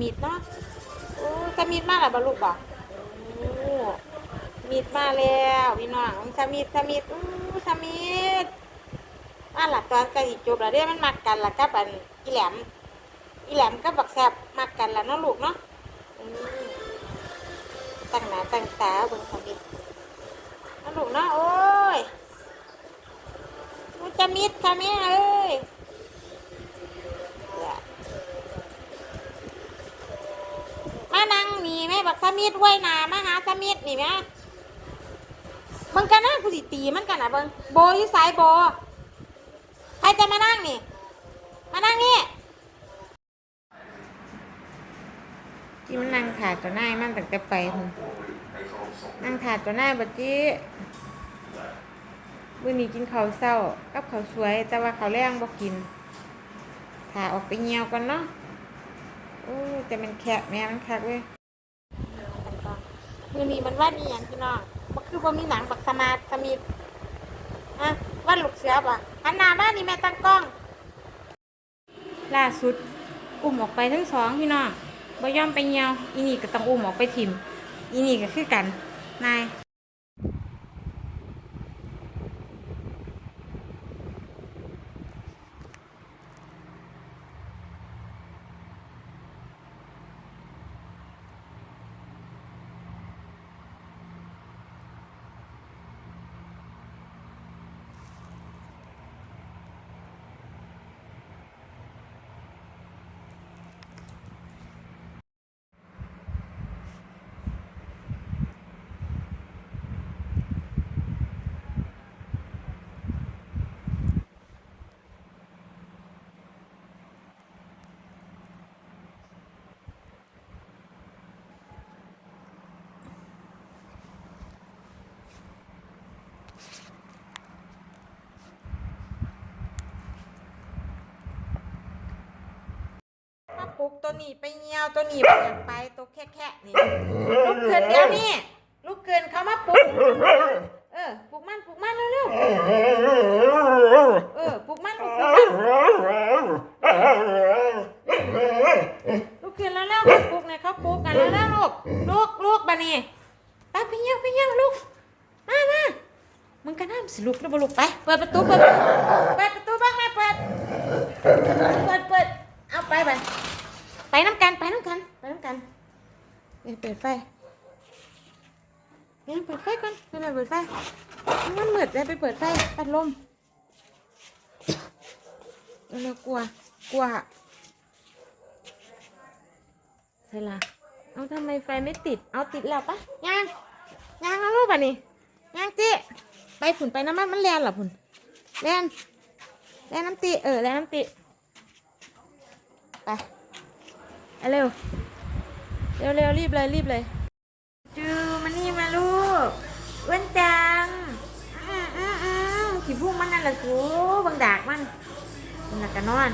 มิดเนาะโอ้สมิดมาแล้วบ่ลูกบ่โอ้มิดมาแล้วพี่น้องสมิดสมิดอู้สมิดมาละตอนใกล้สิจบแล้วเด้มันมักกันล่ะกับอันอีแหลม อีแหลมกับบักแซบมักกันล่ะเนาะลูกเนาะตั้งหน้าตั้งตาเบิ่งสมิดเนาะลูกเนาะโอ้ยมันจะมิดค่ะแม่เอ้ย สมิธห้วยนามาหาสมิธนี่แม่เบิ่งกันนะกูสิตีมันกันนะเบิงโบอยู่สายโบใครจะมานั่งนี่ มานั่งนี่ที่มันนั่งถาดตัวหน้ายมันตั้งแต่ไปพุ่นนั่งถาดตัวหน้ายบัดจี้มื้อนี้กินข้าวเช้ากับข้าวสวย แต่ว่าข้าวแรงบ่กินถาออกไปเงียวกันเนาะโอ้แต่มันแคบแม่มันคักเว้ย อนี่มันว่านี่อย่างพี่น้องมันคือว่ามีหนังบักสมาร์ทสมิธอะว่าลูกเสือบ่ะหันหน้ามานี่แม่ตั้งกล้อง ล่าสุด อุ้มออกไปทั้งสองพี่น้องบ่ยอมไปเงียวอีนี่ก็ต้องอุ้มออกไปถิ่มอีนี่ก็คือกันนาย ลุกตัวหนีไปเงียวตัวหนีไปอยากไปตัวแค่แค่นี่ลุกขึ้นเดี๋ยวนี้ลุกขึ้นเขามาปลุกเออปลุกมันปลุกมันเร็วๆเออปลุกมันปลุกมันลุกขึ้นแล้วแล้วปลุกเนี่ยเขาปลุกกันแล้วแล้วลูกลูกลูกบานี่ไปไปเงียวไปเงียวลูกมามามึงกันน้ำสิลูกแล้วบ่ลูกไปเปิดประตูเปิดเปิดประตูบ้างแม่เปิดเปิดเปิดเอาไปไป ไปน้ำกัน ไปน้ำกัน ไปน้ำกันเดี๋ยวเปิดไฟเดี๋ยวเปิดไฟก่อนเดี๋ยวเปิดไฟ มันมืดเดี๋ยไปเปิดไฟปัดลมเร็วกลัว กลัวใช่ละเอาทำไมไฟไม่ติด เอาติดแล้วปะยังยังเอาลูกป่ะนี่ยังจีไปผุนไปน้ำมันมันแลนหรอผุนแลนแลนน้ำตีเออแลนน้ำตีไป เร็ว เร็วเร็วรีบเลยรีบเลย จูมานี่มาลูกอ้วนจังอืมอืมอืมขี้พุ่งมันนั่นแหละกูบังดากมันมันหลักกันนอน